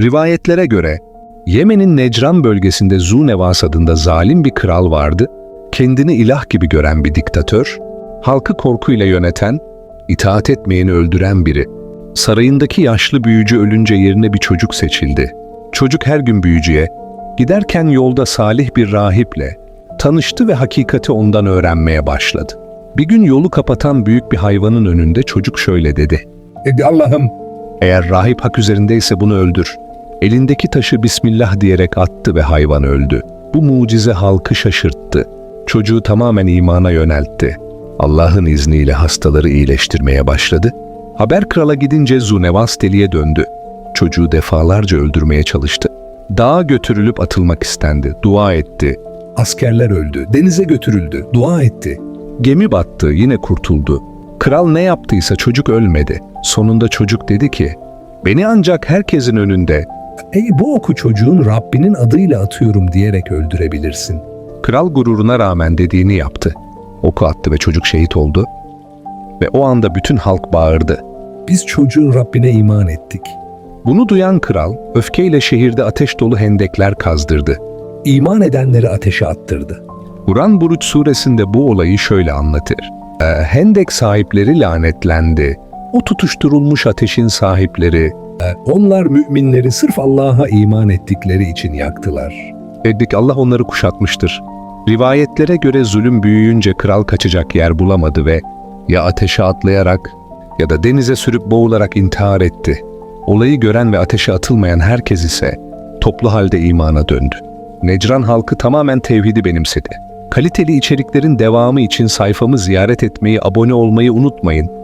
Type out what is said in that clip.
Rivayetlere göre Yemen'in Necran bölgesinde Zunevas adında zalim bir kral vardı. Kendini ilah gibi gören bir diktatör, halkı korkuyla yöneten, itaat etmeyeni öldüren biri. Sarayındaki yaşlı büyücü ölünce yerine bir çocuk seçildi. Çocuk her gün büyücüye, giderken yolda salih bir rahiple tanıştı ve hakikati ondan öğrenmeye başladı. Bir gün yolu kapatan büyük bir hayvanın önünde çocuk şöyle dedi. Dedi Allah'ım Eğer rahip hak üzerindeyse bunu öldür. Elindeki taşı Bismillah diyerek attı ve hayvan öldü. Bu mucize halkı şaşırttı. Çocuğu tamamen imana yöneltti. Allah'ın izniyle hastaları iyileştirmeye başladı. Haber krala gidince Zunevas deliye döndü. Çocuğu defalarca öldürmeye çalıştı. Dağa götürülüp atılmak istendi. Dua etti. askerler öldü, denize götürüldü, dua etti. Gemi battı, yine kurtuldu. Kral ne yaptıysa çocuk ölmedi. Sonunda çocuk dedi ki, beni ancak herkesin önünde. Ey bu oku çocuğun Rabbinin adıyla atıyorum diyerek öldürebilirsin. Kral gururuna rağmen dediğini yaptı. Oku attı ve çocuk şehit oldu. Ve o anda bütün halk bağırdı. Biz çocuğun Rabbine iman ettik. Bunu duyan kral, öfkeyle şehirde ateş dolu hendekler kazdırdı. İman edenleri ateşe attırdı. Kur'an Buruç suresinde bu olayı şöyle anlatır. Ee, hendek sahipleri lanetlendi. O tutuşturulmuş ateşin sahipleri, Onlar müminleri sırf Allah'a iman ettikleri için yaktılar. Eddik Allah onları kuşatmıştır. Rivayetlere göre zulüm büyüyünce kral kaçacak yer bulamadı ve ya ateşe atlayarak ya da denize sürüp boğularak intihar etti. Olayı gören ve ateşe atılmayan herkes ise toplu halde imana döndü. Necran halkı tamamen tevhidi benimsedi. Kaliteli içeriklerin devamı için sayfamı ziyaret etmeyi, abone olmayı unutmayın.